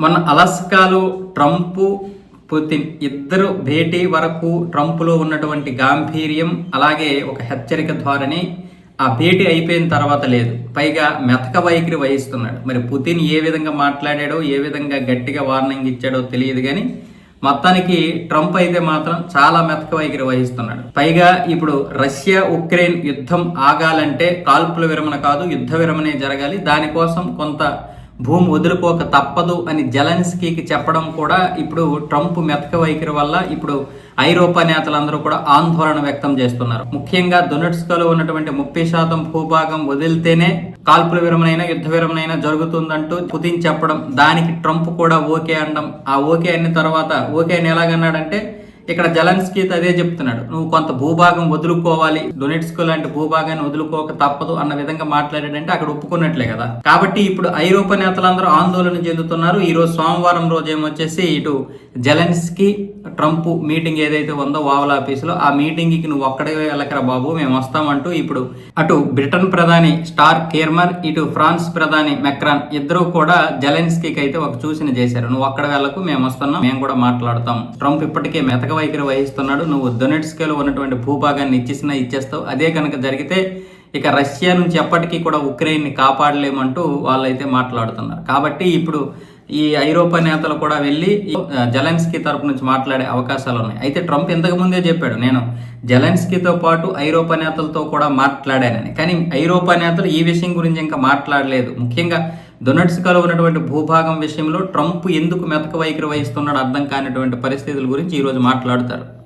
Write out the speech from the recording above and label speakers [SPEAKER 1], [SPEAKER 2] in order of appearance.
[SPEAKER 1] మొన్న అలస్కాలో Trump Putin ఇద్దరు భేటీ వరకు ట్రంప్లో ఉన్నటువంటి గాంభీర్యం అలాగే ఒక హెచ్చరిక ధోరణి ఆ భేటీ అయిపోయిన తర్వాత లేదు. పైగా మెతక వైఖరి వహిస్తున్నాడు. మరి పుతిన్ ఏ విధంగా మాట్లాడాడో ఏ విధంగా గట్టిగా వార్నింగ్ ఇచ్చాడో తెలియదు కానీ మొత్తానికి ట్రంప్ అయితే మాత్రం చాలా మెతక వైఖరి వహిస్తున్నాడు. పైగా ఇప్పుడు రష్యా ఉక్రెయిన్ యుద్ధం ఆగాలంటే కాల్పుల విరమణ కాదు యుద్ధ విరమణే జరగాలి. దానికోసం కొంత భూమి వదులుకోక తప్పదు అని జెలెన్స్కీకి చెప్పడం కూడా ఇప్పుడు ట్రంప్ మెతక వైఖరి వల్ల ఇప్పుడు ఐరోపా నేతలందరూ కూడా ఆందోళన వ్యక్తం చేస్తున్నారు. ముఖ్యంగా దొనెట్స్కోలో ఉన్నటువంటి ముప్పై శాతం భూభాగం వదిలితేనే కాల్పుల విరమణైనా యుద్ధ విరమణైనా జరుగుతుందంటూ పుతిన్ చెప్పడం దానికి ట్రంప్ కూడా ఓకే అనడం. ఆ ఓకే అయిన తర్వాత ఓకే అని ఎలాగన్నాడంటే ఇక్కడ జలన్స్కీ అదే చెప్తున్నాడు. నువ్వు కొంత భూభాగం వదులుకోవాలి. డొనెట్స్కో లాంటి భూభాగాన్ని వదులుకోక తప్పదు అన్న విధంగా మాట్లాడాడంటే అక్కడ ఒప్పుకున్నట్లే కదా. కాబట్టి ఇప్పుడు ఐరోపా నేతలందరూ ఆందోళన చెందుతున్నారు. ఈ రోజు సోమవారం రోజు ఏమొచ్చేసి ఇటు జలన్స్కీ ట్రంప్ మీటింగ్ ఏదైతే ఉందో వావల్ ఆఫీసులో ఆ మీటింగ్కి నువ్వు ఒక్కడే వెళ్ళకరా బాబు మేము వస్తామంటూ ఇప్పుడు అటు బ్రిటన్ ప్రధాని స్టార్ కేర్మర్ ఇటు ఫ్రాన్స్ ప్రధాని మెక్రాన్ ఇద్దరు కూడా జలెన్స్కీకి అయితే ఒక సూచన చేశారు. నువ్వు అక్కడ వెళ్ళకు మేము వస్తున్నాం మేము కూడా మాట్లాడతాం. ట్రంప్ ఇప్పటికే మెతక వైఖరి వహిస్తున్నాడు. నువ్వు డొనెట్స్కేలో ఉన్నటువంటి భూభాగాన్ని ఇచ్చేసినా ఇచ్చేస్తావు. అదే కనుక జరిగితే ఇక రష్యా నుంచి ఎప్పటికీ కూడా ఉక్రెయిన్ని కాపాడలేమంటూ వాళ్ళైతే మాట్లాడుతున్నారు. కాబట్టి ఇప్పుడు ఈ ఐరోపా నేతలు కూడా వెళ్ళి జలెన్స్కీ తరపు నుంచి మాట్లాడే అవకాశాలు ఉన్నాయి. అయితే ట్రంప్ ఇంతకుముందే చెప్పాడు నేను జలెన్స్కీతో పాటు ఐరోపా నేతలతో కూడా మాట్లాడానని. కానీ ఐరోపా నేతలు ఈ విషయం గురించి ఇంకా మాట్లాడలేదు. ముఖ్యంగా దొనట్స్కాలో ఉన్నటువంటి భూభాగం విషయంలో ట్రంప్ ఎందుకు మెతక వైఖరి వహిస్తున్నాడో అర్థం కానిటువంటి పరిస్థితుల గురించి ఈరోజు మాట్లాడతారు.